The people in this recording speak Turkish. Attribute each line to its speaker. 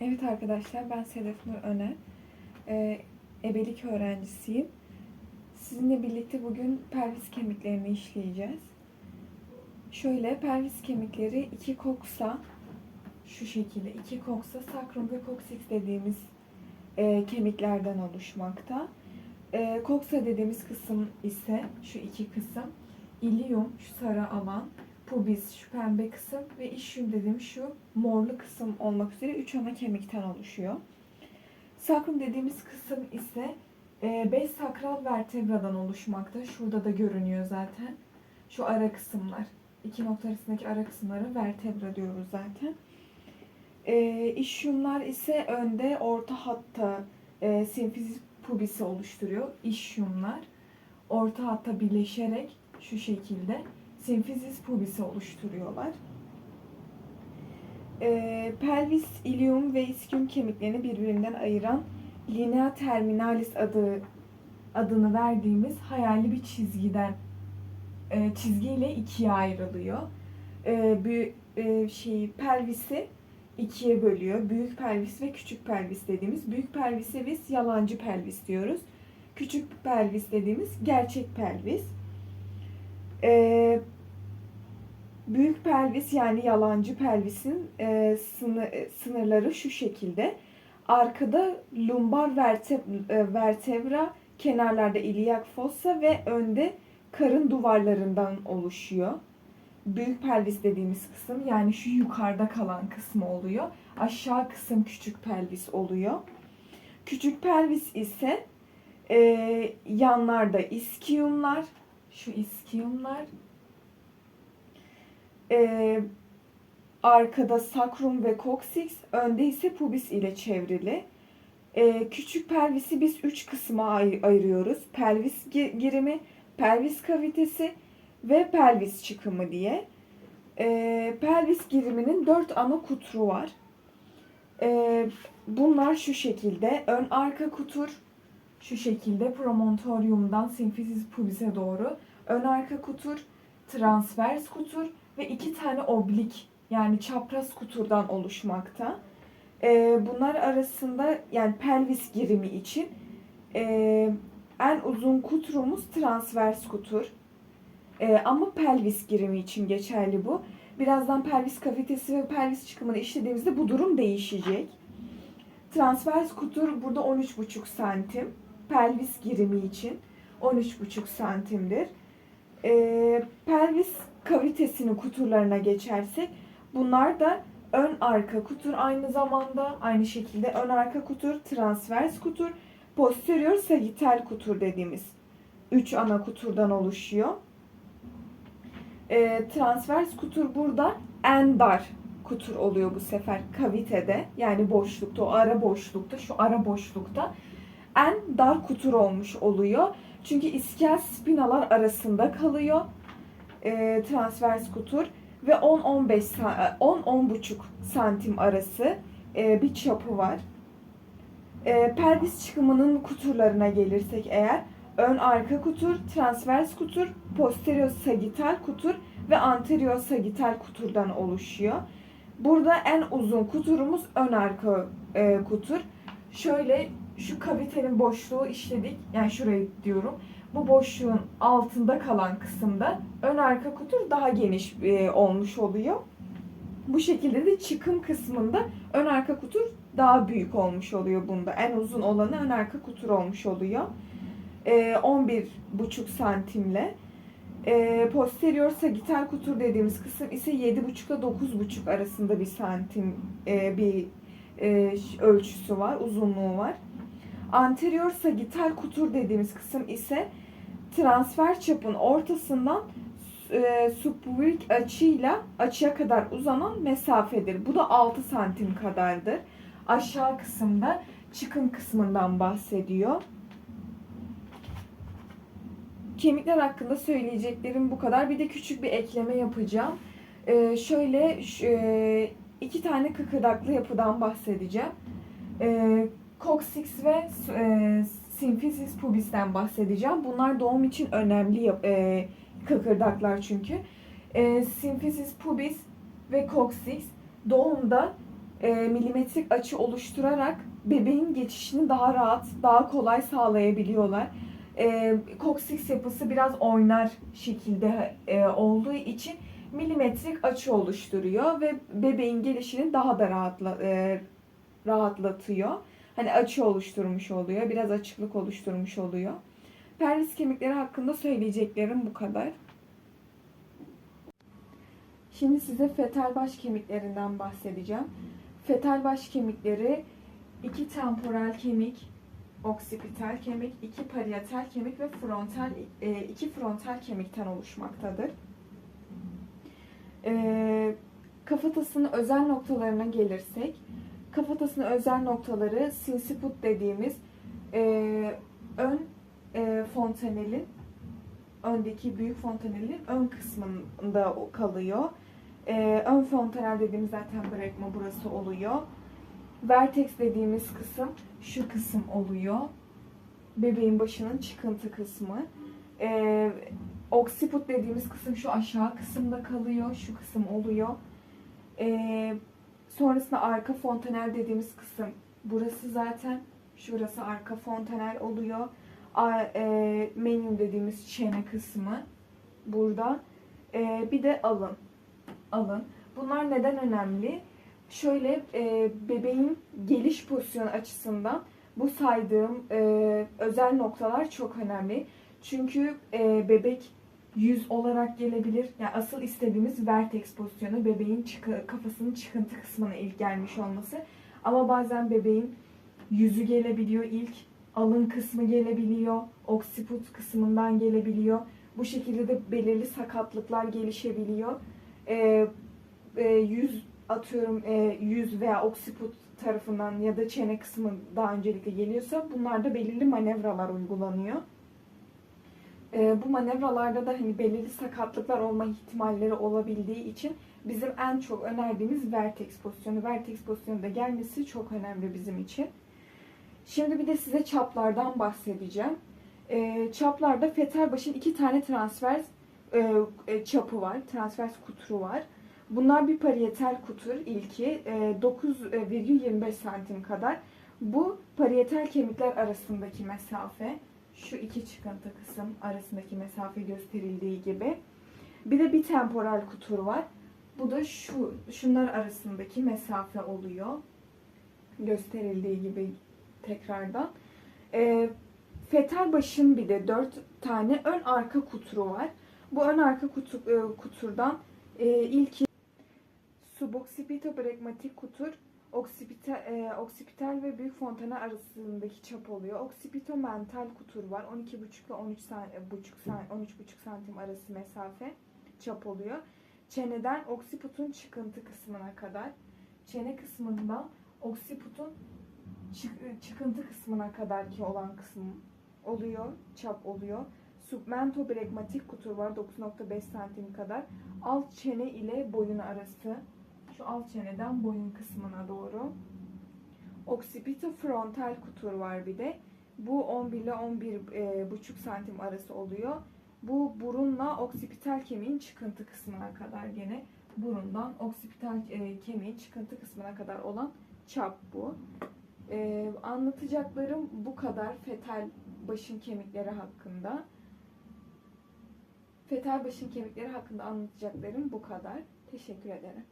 Speaker 1: Evet arkadaşlar ben Sedef Nur Öner. Ee, ebelik öğrencisiyim. Sizinle birlikte bugün pelvis kemiklerini işleyeceğiz. Şöyle pelvis kemikleri iki koksa şu şekilde iki koksa sakrum ve coccyx dediğimiz e, kemiklerden oluşmakta. E, koksa dediğimiz kısım ise şu iki kısım. ilium şu sarı alan, pubis şu pembe kısım ve ischium dediğim şu morlu kısım olmak üzere üç ana kemikten oluşuyor. Sakrum dediğimiz kısım ise 5 sakral vertebradan oluşmakta. Şurada da görünüyor zaten. Şu ara kısımlar. iki nokta arasındaki ara kısımları vertebra diyoruz zaten. E, ischiumlar ise önde orta hatta e, simfizis pubisi oluşturuyor. İschiumlar orta hatta birleşerek şu şekilde simfizis pubisi oluşturuyorlar. Ee, pelvis, ilium ve ischium kemiklerini birbirinden ayıran linea terminalis adı adını verdiğimiz hayali bir çizgiden e, çizgiyle ikiye ayrılıyor. E, büyü, e, şey pelvisi ikiye bölüyor. Büyük pelvis ve küçük pelvis dediğimiz. Büyük pelvise biz yalancı pelvis diyoruz. Küçük pelvis dediğimiz gerçek pelvis. E, büyük pelvis yani yalancı pelvisin e, sınır, sınırları şu şekilde. Arkada lumbar verte, e, vertebra, kenarlarda iliak fossa ve önde karın duvarlarından oluşuyor. Büyük pelvis dediğimiz kısım yani şu yukarıda kalan kısmı oluyor. Aşağı kısım küçük pelvis oluyor. Küçük pelvis ise e, yanlarda iskiyumlar, şu iskiyumlar, e, arkada sakrum ve coccyx, önde ise pubis ile çevrili. E, küçük pelvisi biz üç kısma ay- ayırıyoruz. Pelvis gi- girimi, pelvis kavitesi ve pelvis çıkımı diye. E, pelvis giriminin dört ana kutru var. E, bunlar şu şekilde. Ön arka kutur şu şekilde promontoriumdan simfizis pubise doğru. Ön arka kutur, transvers kutur ve iki tane oblik yani çapraz kuturdan oluşmakta. Ee, bunlar arasında yani pelvis girimi için e, en uzun kuturumuz transvers kutur. Ee, ama pelvis girimi için geçerli bu. Birazdan pelvis kavitesi ve pelvis çıkımını işlediğimizde bu durum değişecek. Transvers kutur burada 13,5 santim. Pelvis girimi için 13,5 santimdir. Ee, pelvis kavitesinin kuturlarına geçersek bunlar da ön arka kutur aynı zamanda aynı şekilde ön arka kutur, transvers kutur, posterior sagittal kutur dediğimiz üç ana kuturdan oluşuyor. Ee, transvers kutur burada en dar kutur oluyor bu sefer kavitede yani boşlukta o ara boşlukta şu ara boşlukta en dar kutur olmuş oluyor. Çünkü iskel spinalar arasında kalıyor e, transvers kutur ve 10-15 10-10,5 santim arası e, bir çapı var. E, pelvis çıkımının kuturlarına gelirsek eğer ön arka kutur, transvers kutur, posterior sagittal kutur ve anterior sagittal kuturdan oluşuyor. Burada en uzun kuturumuz ön arka e, kutur. Şöyle şu kavitenin boşluğu işledik. Yani şurayı diyorum. Bu boşluğun altında kalan kısımda ön arka kutur daha geniş e, olmuş oluyor. Bu şekilde de çıkım kısmında ön arka kutur daha büyük olmuş oluyor bunda. En uzun olanı ön arka kutur olmuş oluyor. E, 11,5 santimle. E, posterior sagittal kutur dediğimiz kısım ise 7,5 ile 9,5 arasında bir santim e, bir e, ölçüsü var, uzunluğu var. Anterior sagittal kutur dediğimiz kısım ise transfer çapın ortasından e, subpubic açıyla açıya kadar uzanan mesafedir. Bu da 6 santim kadardır. Aşağı kısımda çıkım kısmından bahsediyor. Kemikler hakkında söyleyeceklerim bu kadar. Bir de küçük bir ekleme yapacağım. Ee, şöyle e, iki tane kıkırdaklı yapıdan bahsedeceğim. Ee, coccyx ve e, simfisis pubis'ten bahsedeceğim. Bunlar doğum için önemli e, kıkırdaklar çünkü. E, simfisis pubis ve coccyx doğumda e, milimetrik açı oluşturarak bebeğin geçişini daha rahat, daha kolay sağlayabiliyorlar. E, koksix yapısı biraz oynar şekilde e, olduğu için milimetrik açı oluşturuyor ve bebeğin gelişini daha da rahatla, e, rahatlatıyor. Hani açı oluşturmuş oluyor, biraz açıklık oluşturmuş oluyor. Pelvis kemikleri hakkında söyleyeceklerim bu kadar. Şimdi size fetal baş kemiklerinden bahsedeceğim. Fetal baş kemikleri iki temporal kemik, oksipital kemik, iki parietal kemik ve frontal e, iki frontal kemikten oluşmaktadır. E, kafatasının özel noktalarına gelirsek, kafatasının özel noktaları sinsiput dediğimiz e, ön e, fontanelin öndeki büyük fontanelin ön kısmında kalıyor. Ee, ön fontanel dediğimiz zaten bırakma burası oluyor. Vertex dediğimiz kısım şu kısım oluyor. Bebeğin başının çıkıntı kısmı. Ee, occiput dediğimiz kısım şu aşağı kısımda kalıyor. Şu kısım oluyor. Ee, sonrasında arka fontanel dediğimiz kısım burası zaten. Şurası arka fontanel oluyor. A, e, menüm dediğimiz çene kısmı burada. E, bir de alın. Alın. Bunlar neden önemli? Şöyle e, bebeğin geliş pozisyonu açısından bu saydığım özel noktalar çok önemli. Çünkü bebek yüz olarak gelebilir. Yani asıl istediğimiz vertex pozisyonu bebeğin çıkı, kafasının çıkıntı kısmına ilk gelmiş olması. Ama bazen bebeğin yüzü gelebiliyor ilk alın kısmı gelebiliyor, oksiput kısmından gelebiliyor. Bu şekilde de belirli sakatlıklar gelişebiliyor. Ee, e, yüz atıyorum e, yüz veya oksiput tarafından ya da çene kısmı daha öncelikle geliyorsa bunlarda belirli manevralar uygulanıyor. Ee, bu manevralarda da hani belirli sakatlıklar olma ihtimalleri olabildiği için bizim en çok önerdiğimiz vertex pozisyonu. Vertex pozisyonunda gelmesi çok önemli bizim için. Şimdi bir de size çaplardan bahsedeceğim. E, çaplarda fetal başın iki tane transvers e, e, çapı var. Transvers kuturu var. Bunlar bir parietal kutur ilki e, 9,25 santim kadar. Bu parietal kemikler arasındaki mesafe. Şu iki çıkıntı kısım arasındaki mesafe gösterildiği gibi. Bir de bir temporal kutur var. Bu da şu şunlar arasındaki mesafe oluyor. Gösterildiği gibi tekrardan. E, fetal başın bir de dört tane ön arka kuturu var. Bu ön arka kutu, e, kuturdan e, ilki suboksipitobregmatik kutur oksipital, e, oksipital ve büyük fontana arasındaki çap oluyor. Oksipitomental kutur var. 12,5 ile 13 13,5 santim arası mesafe çap oluyor. Çeneden oksiputun çıkıntı kısmına kadar. Çene kısmından oksiputun çık- çıkıntı kısmına kadar ki olan kısım oluyor, çap oluyor. Submentobregmatik kutur var 9.5 santim kadar. Alt çene ile boyun arası. Şu alt çeneden boyun kısmına doğru. Occipitofrontal kutur var bir de. Bu 11 ile 11 e, santim arası oluyor. Bu burunla oksipital kemiğin çıkıntı kısmına kadar gene burundan oksipital e, kemiğin çıkıntı kısmına kadar olan çap bu. Ee, anlatacaklarım bu kadar fetal başın kemikleri hakkında. Fetal başın kemikleri hakkında anlatacaklarım bu kadar. Teşekkür ederim.